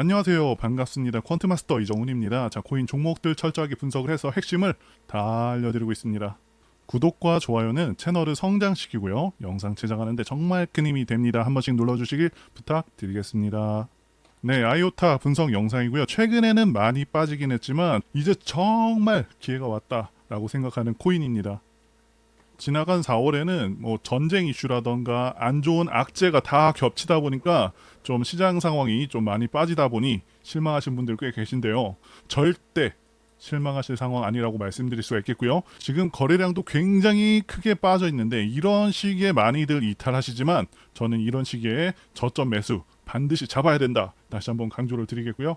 안녕하세요. 반갑습니다. 퀀트마스터 이정훈입니다. 자, 코인 종목들 철저하게 분석을 해서 핵심을 다 알려드리고 있습니다. 구독과 좋아요는 채널을 성장시키고요. 영상 제작하는데 정말 큰 힘이 됩니다. 한 번씩 눌러주시길 부탁드리겠습니다. 네, 아이오타 분석 영상이고요. 최근에는 많이 빠지긴 했지만 이제 정말 기회가 왔다라고 생각하는 코인입니다. 지나간 4월에는 뭐 전쟁 이슈라던가 안 좋은 악재가 다 겹치다 보니까 좀 시장 상황이 좀 많이 빠지다 보니 실망하신 분들 꽤 계신데요. 절대 실망하실 상황 아니라고 말씀드릴 수가 있겠고요. 지금 거래량도 굉장히 크게 빠져 있는데 이런 시기에 많이들 이탈하시지만 저는 이런 시기에 저점 매수 반드시 잡아야 된다. 다시 한번 강조를 드리겠고요.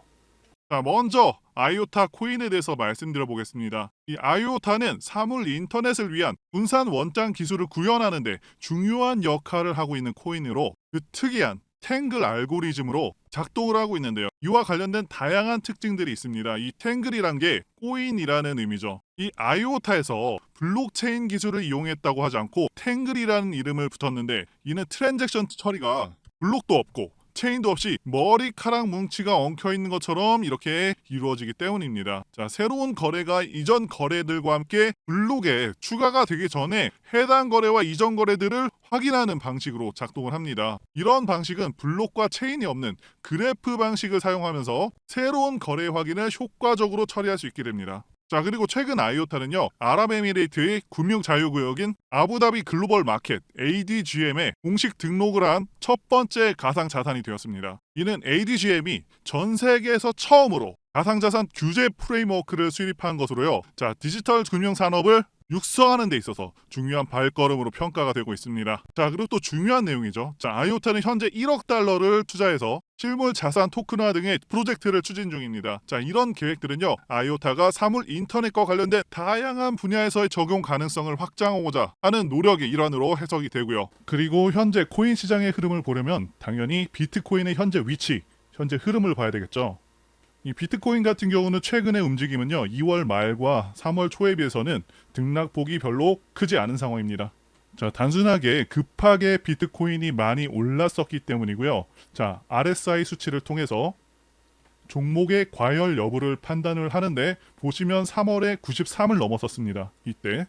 자, 먼저 아이오타 코인에 대해서 말씀드려 보겠습니다. 이 아이오타는 사물 인터넷을 위한 분산 원장 기술을 구현하는데 중요한 역할을 하고 있는 코인으로 그 특이한 탱글 알고리즘으로 작동을 하고 있는데요. 이와 관련된 다양한 특징들이 있습니다. 이 탱글이란 게 코인이라는 의미죠. 이 아이오타에서 블록체인 기술을 이용했다고 하지 않고 탱글이라는 이름을 붙였는데 이는 트랜잭션 처리가 블록도 없고 체인도 없이 머리카락 뭉치가 엉켜 있는 것처럼 이렇게 이루어지기 때문입니다. 자, 새로운 거래가 이전 거래들과 함께 블록에 추가가 되기 전에 해당 거래와 이전 거래들을 확인하는 방식으로 작동을 합니다. 이런 방식은 블록과 체인이 없는 그래프 방식을 사용하면서 새로운 거래 확인을 효과적으로 처리할 수 있게 됩니다. 자 그리고 최근 아이오타는요 아랍에미레이트의 금융 자유구역인 아부다비 글로벌 마켓 ADGM에 공식 등록을 한 첫 번째 가상 자산이 되었습니다. 이는 ADGM이 전 세계에서 처음으로 가상자산 규제 프레임워크를 수립한 것으로요. 자 디지털 금융 산업을 육성하는 데 있어서 중요한 발걸음으로 평가가 되고 있습니다. 자, 그리고 또 중요한 내용이죠. 자, 아이오타는 현재 1억 달러를 투자해서 실물 자산 토큰화 등의 프로젝트를 추진 중입니다. 자, 이런 계획들은요. 아이오타가 사물 인터넷과 관련된 다양한 분야에서의 적용 가능성을 확장하고자 하는 노력의 일환으로 해석이 되고요. 그리고 현재 코인 시장의 흐름을 보려면 당연히 비트코인의 현재 위치, 현재 흐름을 봐야 되겠죠. 이 비트코인 같은 경우는 최근의 움직임은요 2월 말과 3월 초에 비해서는 등락폭이 별로 크지 않은 상황입니다. 자 단순하게 급하게 비트코인이 많이 올랐었기 때문이고요. 자 RSI 수치를 통해서 종목의 과열 여부를 판단을 하는데 보시면 3월에 93을 넘었었습니다. 이때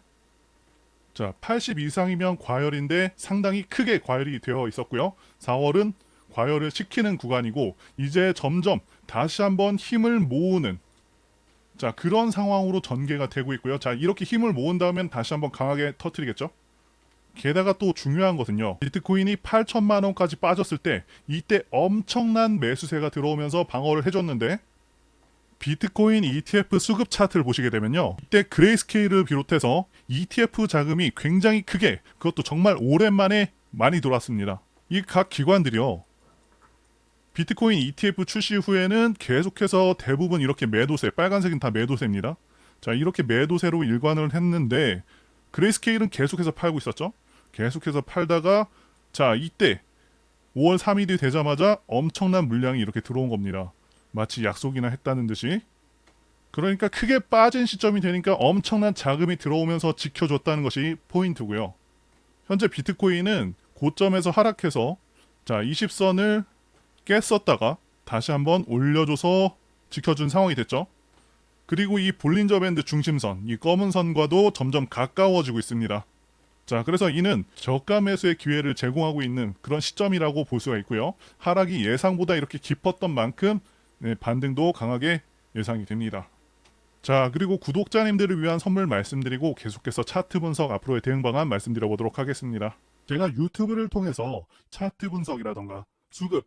자 80 이상이면 과열인데 상당히 크게 과열이 되어 있었고요. 4월은 과열을 시키는 구간이고 이제 점점 다시 한번 힘을 모으는 자 그런 상황으로 전개가 되고 있고요. 자 이렇게 힘을 모은 다음엔 다시 한번 강하게 터트리겠죠. 게다가 또 중요한 것은요. 비트코인이 8천만 원까지 빠졌을 때 이때 엄청난 매수세가 들어오면서 방어를 해줬는데 비트코인 ETF 수급 차트를 보시게 되면요. 이때 그레이스케일을 비롯해서 ETF 자금이 굉장히 크게 그것도 정말 오랜만에 많이 돌았습니다. 이 각 기관들이요. 비트코인 ETF 출시 후에는 계속해서 대부분 이렇게 매도세, 빨간색은 다 매도세입니다. 자, 이렇게 매도세로 일관을 했는데 그레이스케일은 계속해서 팔고 있었죠. 계속해서 팔다가 자, 이때 5월 3일이 되자마자 엄청난 물량이 이렇게 들어온 겁니다. 마치 약속이나 했다는 듯이. 그러니까 크게 빠진 시점이 되니까 엄청난 자금이 들어오면서 지켜줬다는 것이 포인트고요. 현재 비트코인은 고점에서 하락해서 자, 20선을 깼었다가 다시 한번 올려줘서 지켜준 상황이 됐죠. 그리고 이 볼린저 밴드 중심선, 이 검은 선과도 점점 가까워지고 있습니다. 자, 그래서 이는 저가 매수의 기회를 제공하고 있는 그런 시점이라고 볼 수가 있고요. 하락이 예상보다 이렇게 깊었던 만큼 네, 반등도 강하게 예상이 됩니다. 자, 그리고 구독자님들을 위한 선물 말씀드리고 계속해서 차트 분석 앞으로의 대응 방안 말씀드려 보도록 하겠습니다. 제가 유튜브를 통해서 차트 분석이라던가 수급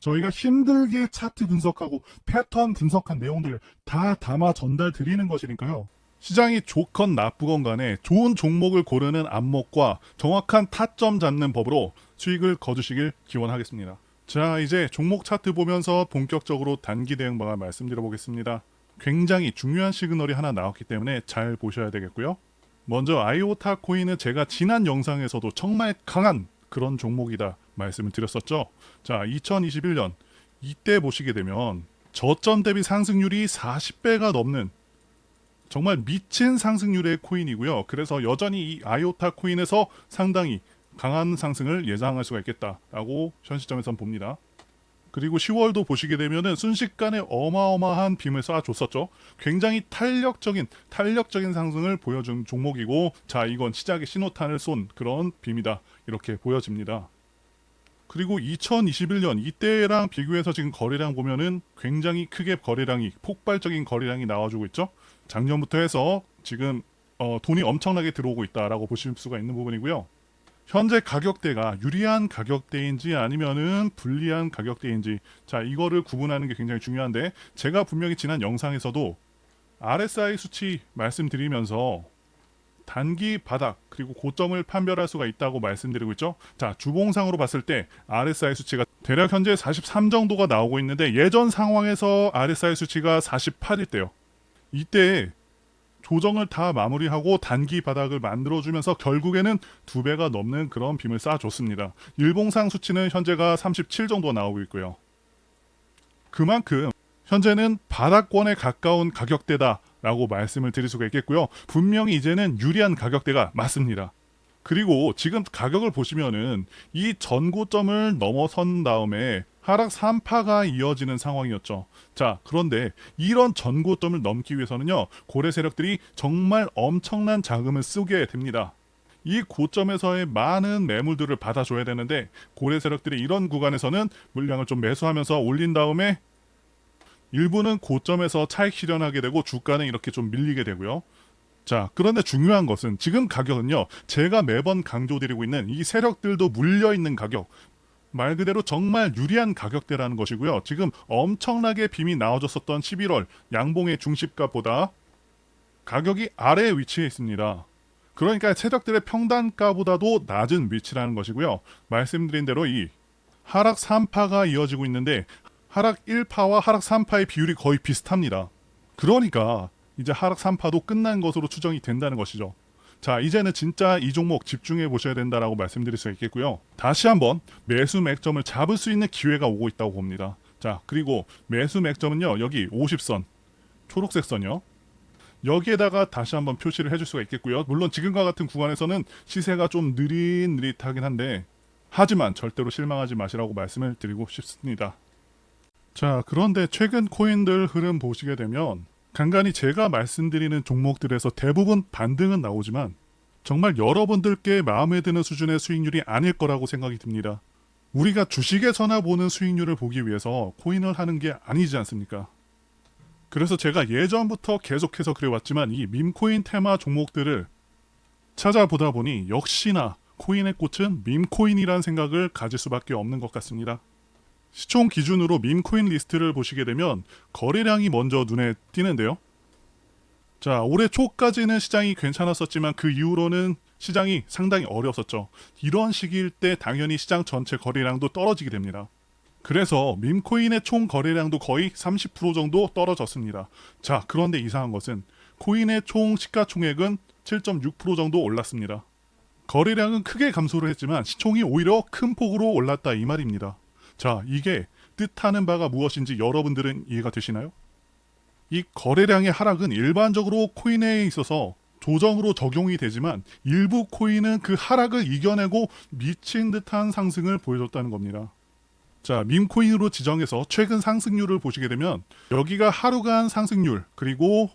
저희가 힘들게 차트 분석하고 패턴 분석한 내용들을 다 담아 전달 드리는 것이니까요. 시장이 좋건 나쁘건 간에 좋은 종목을 고르는 안목과 정확한 타점 잡는 법으로 수익을 거두시길 기원하겠습니다. 자, 이제 종목 차트 보면서 본격적으로 단기 대응 방안 말씀드려 보겠습니다. 굉장히 중요한 시그널이 하나 나왔기 때문에 잘 보셔야 되겠고요. 먼저 아이오타 코인은 제가 지난 영상에서도 정말 강한 그런 종목이다 말씀을 드렸었죠. 자, 2021년 이때 보시게 되면 저점 대비 상승률이 40배가 넘는 정말 미친 상승률의 코인이고요. 그래서 여전히 이 아이오타 코인에서 상당히 강한 상승을 예상할 수가 있겠다라고 현 시점에선 봅니다. 그리고 10월도 보시게 되면은 순식간에 어마어마한 빔을 쏴줬었죠. 굉장히 탄력적인 탄력적인 상승을 보여준 종목이고, 자 이건 시작의 신호탄을 쏜 그런 빔이다 이렇게 보여집니다. 그리고 2021년 이때랑 비교해서 지금 거래량 보면은 굉장히 크게 거래량이 폭발적인 거래량이 나와주고 있죠. 작년부터 해서 지금 어, 돈이 엄청나게 들어오고 있다라고 보실 수가 있는 부분이고요. 현재 가격대가 유리한 가격대인지 아니면은 불리한 가격대인지 자 이거를 구분하는 게 굉장히 중요한데 제가 분명히 지난 영상에서도 RSI 수치 말씀드리면서 단기 바닥 그리고 고점을 판별할 수가 있다고 말씀드리고 있죠. 자 주봉상으로 봤을 때 RSI 수치가 대략 현재 43 정도가 나오고 있는데 예전 상황에서 RSI 수치가 48일 때요. 이때 조정을 다 마무리하고 단기 바닥을 만들어주면서 결국에는 두 배가 넘는 그런 빔을 쏴줬습니다. 일봉상 수치는 현재가 37 정도 나오고 있고요. 그만큼 현재는 바닥권에 가까운 가격대다 라고 말씀을 드릴 수가 있겠고요. 분명히 이제는 유리한 가격대가 맞습니다. 그리고 지금 가격을 보시면은 이 전고점을 넘어선 다음에 하락 3파가 이어지는 상황이었죠. 자, 그런데 이런 전고점을 넘기 위해서는요, 고래 세력들이 정말 엄청난 자금을 쓰게 됩니다. 이 고점에서의 많은 매물들을 받아줘야 되는데, 고래 세력들이 이런 구간에서는 물량을 좀 매수하면서 올린 다음에 일부는 고점에서 차익 실현하게 되고 주가는 이렇게 좀 밀리게 되고요. 자, 그런데 중요한 것은 지금 가격은요, 제가 매번 강조드리고 있는 이 세력들도 물려 있는 가격, 말 그대로 정말 유리한 가격대라는 것이고요. 지금 엄청나게 빔이 나와줬었던 11월 양봉의 중시가보다 가격이 아래에 위치해 있습니다. 그러니까 세력들의 평단가보다도 낮은 위치라는 것이고요. 말씀드린 대로 이 하락 3파가 이어지고 있는데 하락 1파와 하락 3파의 비율이 거의 비슷합니다. 그러니까 이제 하락 3파도 끝난 것으로 추정이 된다는 것이죠. 자, 이제는 진짜 이 종목 집중해 보셔야 된다라고 말씀드릴 수 있겠고요. 다시 한번 매수 맥점을 잡을 수 있는 기회가 오고 있다고 봅니다. 자, 그리고 매수 맥점은요. 여기 50선, 초록색 선이요. 여기에다가 다시 한번 표시를 해줄 수가 있겠고요. 물론 지금과 같은 구간에서는 시세가 좀 느릿느릿하긴 한데 하지만 절대로 실망하지 마시라고 말씀을 드리고 싶습니다. 자, 그런데 최근 코인들 흐름 보시게 되면 간간히 제가 말씀드리는 종목들에서 대부분 반등은 나오지만 정말 여러분들께 마음에 드는 수준의 수익률이 아닐 거라고 생각이 듭니다. 우리가 주식에서나 보는 수익률을 보기 위해서 코인을 하는 게 아니지 않습니까? 그래서 제가 예전부터 계속해서 그래왔지만 이 밈코인 테마 종목들을 찾아보다 보니 역시나 코인의 꽃은 밈코인이라는 생각을 가질 수밖에 없는 것 같습니다. 시총 기준으로 밈코인 리스트를 보시게 되면 거래량이 먼저 눈에 띄는데요. 자, 올해 초까지는 시장이 괜찮았었지만 그 이후로는 시장이 상당히 어려웠었죠. 이런 시기일 때 당연히 시장 전체 거래량도 떨어지게 됩니다. 그래서 밈코인의 총 거래량도 거의 30% 정도 떨어졌습니다. 자, 그런데 이상한 것은 코인의 총 시가총액은 7.6% 정도 올랐습니다. 거래량은 크게 감소를 했지만 시총이 오히려 큰 폭으로 올랐다 이 말입니다. 자, 이게 뜻하는 바가 무엇인지 여러분들은 이해가 되시나요? 이 거래량의 하락은 일반적으로 코인에 있어서 조정으로 적용이 되지만 일부 코인은 그 하락을 이겨내고 미친 듯한 상승을 보여줬다는 겁니다. 자, 밈코인으로 지정해서 최근 상승률을 보시게 되면 여기가 하루간 상승률 그리고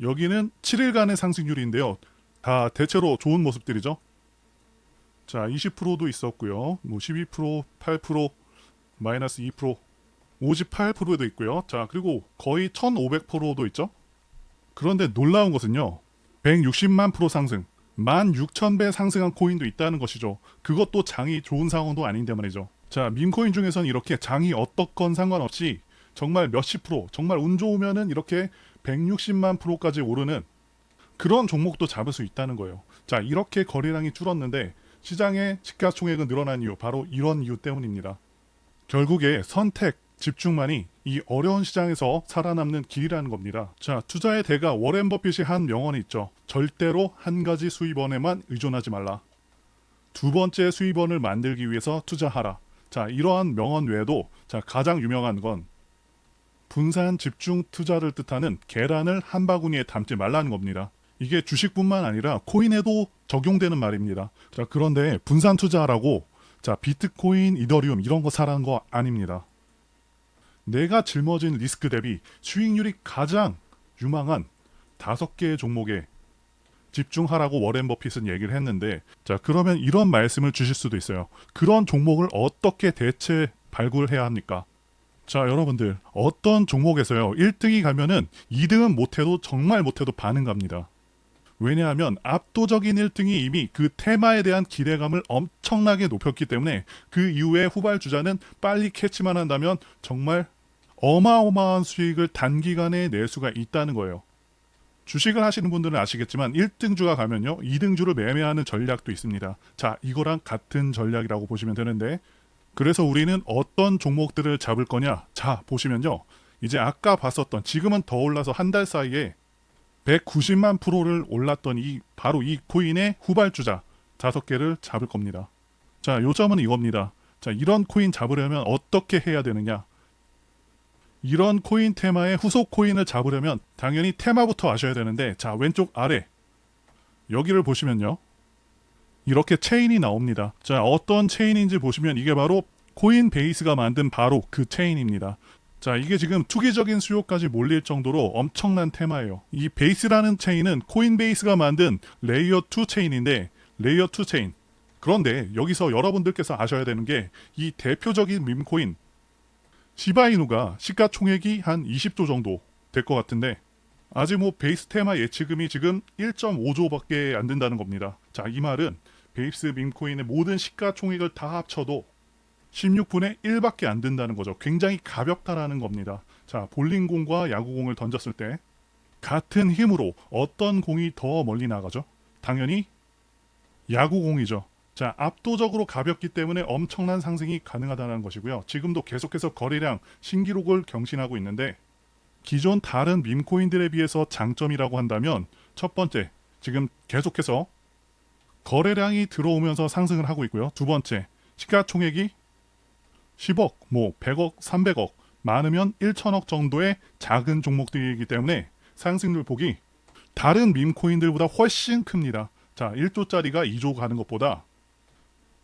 여기는 7일간의 상승률인데요. 다 대체로 좋은 모습들이죠. 자, 20%도 있었고요. 뭐 12%, 8%, 마이너스 2%, 58%도 있고요. 자, 그리고 거의 1,500%도 있죠. 그런데 놀라운 것은요. 160만 프로 상승, 16,000배 상승한 코인도 있다는 것이죠. 그것도 장이 좋은 상황도 아닌데 말이죠. 자, 밈코인 중에서는 이렇게 장이 어떻건 상관없이 정말 몇십 프로, 정말 운 좋으면은 이렇게 160만 프로까지 오르는 그런 종목도 잡을 수 있다는 거예요. 자, 이렇게 거래량이 줄었는데 시장의 시가총액은 늘어난 이유 바로 이런 이유 때문입니다. 결국에 선택, 집중만이 이 어려운 시장에서 살아남는 길이라는 겁니다. 자, 투자의 대가 워렌 버핏이 한 명언이 있죠. 절대로 한 가지 수입원에만 의존하지 말라. 두 번째 수입원을 만들기 위해서 투자하라. 자, 이러한 명언 외에도 자, 가장 유명한 건 분산 집중 투자를 뜻하는 계란을 한 바구니에 담지 말라는 겁니다. 이게 주식뿐만 아니라 코인에도 적용되는 말입니다. 자, 그런데 분산 투자라고 자, 비트코인, 이더리움 이런 거 사라는 거 아닙니다. 내가 짊어진 리스크 대비 수익률이 가장 유망한 다섯 개의 종목에 집중하라고 워렌 버핏은 얘기를 했는데 자 그러면 이런 말씀을 주실 수도 있어요. 그런 종목을 어떻게 대체 발굴해야 합니까? 자 여러분들 어떤 종목에서요 1등이 가면은 2등은 못해도 정말 못해도 반응 갑니다. 왜냐하면 압도적인 1등이 이미 그 테마에 대한 기대감을 엄청나게 높였기 때문에 그 이후에 후발주자는 빨리 캐치만 한다면 정말 어마어마한 수익을 단기간에 낼 수가 있다는 거예요. 주식을 하시는 분들은 아시겠지만 1등주가 가면요 2등주를 매매하는 전략도 있습니다. 자 이거랑 같은 전략이라고 보시면 되는데 그래서 우리는 어떤 종목들을 잡을 거냐 자 보시면요 이제 아까 봤었던 지금은 더 올라서 한 달 사이에 190만 프로를 올랐던 이 바로 이 코인의 후발주자 다섯 개를 잡을 겁니다. 자 요점은 이겁니다. 자 이런 코인 잡으려면 어떻게 해야 되느냐? 이런 코인 테마의 후속 코인을 잡으려면 당연히 테마부터 아셔야 되는데 자 왼쪽 아래. 여기를 보시면요. 이렇게 체인이 나옵니다. 자 어떤 체인인지 보시면 이게 바로 코인 베이스가 만든 바로 그 체인입니다 자 이게 지금 투기적인 수요까지 몰릴 정도로 엄청난 테마예요 이 베이스라는 체인은 코인 베이스가 만든 레이어 2 체인인데 레이어 2 체인 그런데 여기서 여러분들께서 아셔야 되는 게 이 대표적인 밈코인 시바이누가 시가총액이 한 20조 정도 될 것 같은데 아직 뭐 베이스 테마 예치금이 지금 1.5조밖에 안 된다는 겁니다. 자, 이 말은 베이스 밈코인의 모든 시가총액을 다 합쳐도 16분의 1밖에 안 된다는 거죠. 굉장히 가볍다라는 겁니다. 자, 볼링공과 야구공을 던졌을 때 같은 힘으로 어떤 공이 더 멀리 나가죠? 당연히 야구공이죠. 자, 압도적으로 가볍기 때문에 엄청난 상승이 가능하다는 것이고요. 지금도 계속해서 거래량 신기록을 경신하고 있는데 기존 다른 밈코인들에 비해서 장점이라고 한다면 첫 번째, 지금 계속해서 거래량이 들어오면서 상승을 하고 있고요. 두 번째, 시가총액이 10억, 뭐 100억, 300억, 많으면 1천억 정도의 작은 종목들이기 때문에 상승률 폭이 다른 밈코인들보다 훨씬 큽니다. 자, 1조짜리가 2조 가는 것보다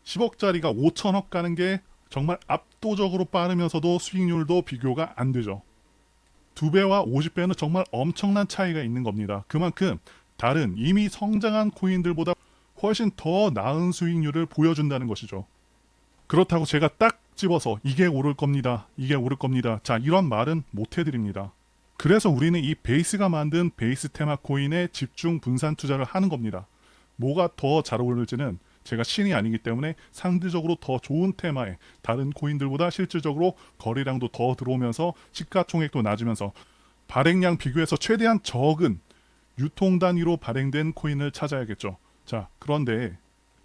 10억짜리가 5천억 가는 게 정말 압도적으로 빠르면서도 수익률도 비교가 안 되죠. 두 배와 50배는 정말 엄청난 차이가 있는 겁니다. 그만큼 다른 이미 성장한 코인들보다 훨씬 더 나은 수익률을 보여준다는 것이죠. 그렇다고 제가 딱 집어서 이게 오를 겁니다. 이게 오를 겁니다. 자, 이런 말은 못 해드립니다. 그래서 우리는 이 베이스가 만든 베이스 테마 코인에 집중 분산 투자를 하는 겁니다. 뭐가 더 잘 어울릴지는 제가 신이 아니기 때문에 상대적으로 더 좋은 테마에 다른 코인들보다 실질적으로 거래량도 더 들어오면서 시가총액도 낮으면서 발행량 비교해서 최대한 적은 유통 단위로 발행된 코인을 찾아야겠죠. 자, 그런데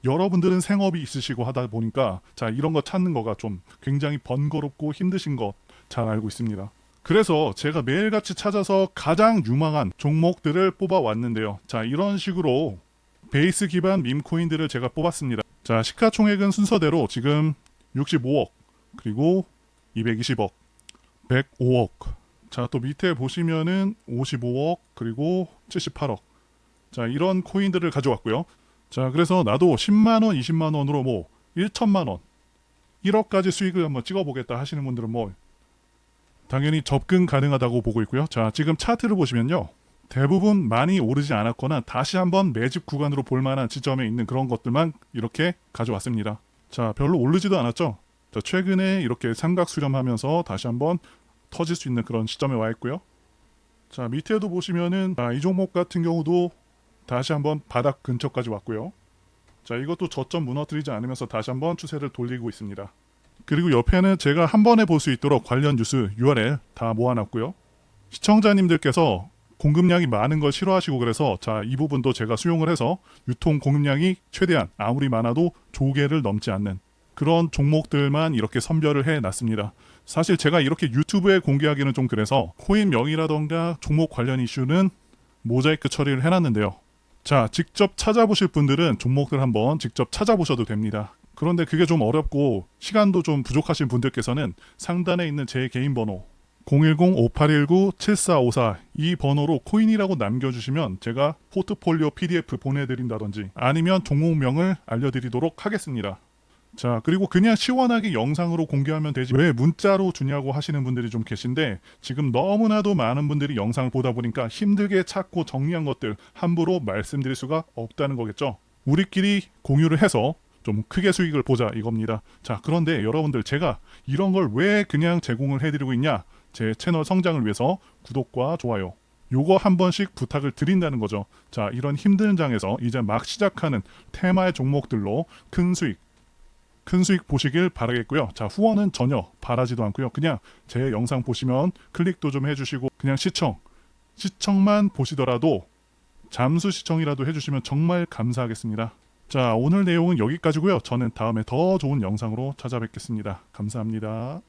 여러분들은 생업이 있으시고 하다 보니까 자, 이런 거 찾는 거가 좀 굉장히 번거롭고 힘드신 거잘 알고 있습니다. 그래서 제가 매일같이 찾아서 가장 유망한 종목들을 뽑아 왔는데요. 자, 이런 식으로 베이스 기반 밈코인들을 제가 뽑았습니다. 자, 시가총액은 순서대로 지금 65억, 그리고 220억, 105억. 자, 또 밑에 보시면은 55억, 그리고 78억. 자, 이런 코인들을 가져왔고요. 자, 그래서 나도 10만 원, 20만 원으로 뭐 1천만 원, 1억까지 수익을 한번 찍어보겠다 하시는 분들은 뭐 당연히 접근 가능하다고 보고 있고요. 자, 지금 차트를 보시면요. 대부분 많이 오르지 않았거나 다시 한번 매집 구간으로 볼 만한 지점에 있는 그런 것들만 이렇게 가져왔습니다. 자, 별로 오르지도 않았죠. 자, 최근에 이렇게 삼각 수렴하면서 다시 한번 터질 수 있는 그런 시점에 와 있고요. 자, 밑에도 보시면은 아, 이 종목 같은 경우도 다시 한번 바닥 근처까지 왔고요. 자, 이것도 저점 무너뜨리지 않으면서 다시 한번 추세를 돌리고 있습니다. 그리고 옆에는 제가 한 번에 볼 수 있도록 관련 뉴스 URL 다 모아놨고요. 시청자님들께서 공급량이 많은 걸 싫어하시고 그래서 자, 이 부분도 제가 수용을 해서 유통 공급량이 최대한 아무리 많아도 조개를 넘지 않는 그런 종목들만 이렇게 선별을 해 놨습니다. 사실 제가 이렇게 유튜브에 공개하기는 좀 그래서 코인 명의라던가 종목 관련 이슈는 모자이크 처리를 해 놨는데요. 자, 직접 찾아보실 분들은 종목들 한번 직접 찾아보셔도 됩니다. 그런데 그게 좀 어렵고 시간도 좀 부족하신 분들께서는 상단에 있는 제 개인 번호 010-5819-7454 이 번호로 코인이라고 남겨주시면 제가 포트폴리오 PDF 보내드린다든지 아니면 종목명을 알려드리도록 하겠습니다. 자 그리고 그냥 시원하게 영상으로 공개하면 되지 왜 문자로 주냐고 하시는 분들이 좀 계신데 지금 너무나도 많은 분들이 영상을 보다 보니까 힘들게 찾고 정리한 것들 함부로 말씀드릴 수가 없다는 거겠죠. 우리끼리 공유를 해서 좀 크게 수익을 보자 이겁니다. 자 그런데 여러분들 제가 이런 걸 왜 그냥 제공을 해드리고 있냐? 제 채널 성장을 위해서 구독과 좋아요 요거 한 번씩 부탁을 드린다는 거죠. 자 이런 힘든 장에서 이제 막 시작하는 테마의 종목들로 큰 수익 큰 수익 보시길 바라겠고요. 자, 후원은 전혀 바라지도 않고요. 그냥 제 영상 보시면 클릭도 좀 해주시고 그냥 시청, 시청만 보시더라도 잠수 시청이라도 해주시면 정말 감사하겠습니다. 자, 오늘 내용은 여기까지고요. 저는 다음에 더 좋은 영상으로 찾아뵙겠습니다. 감사합니다.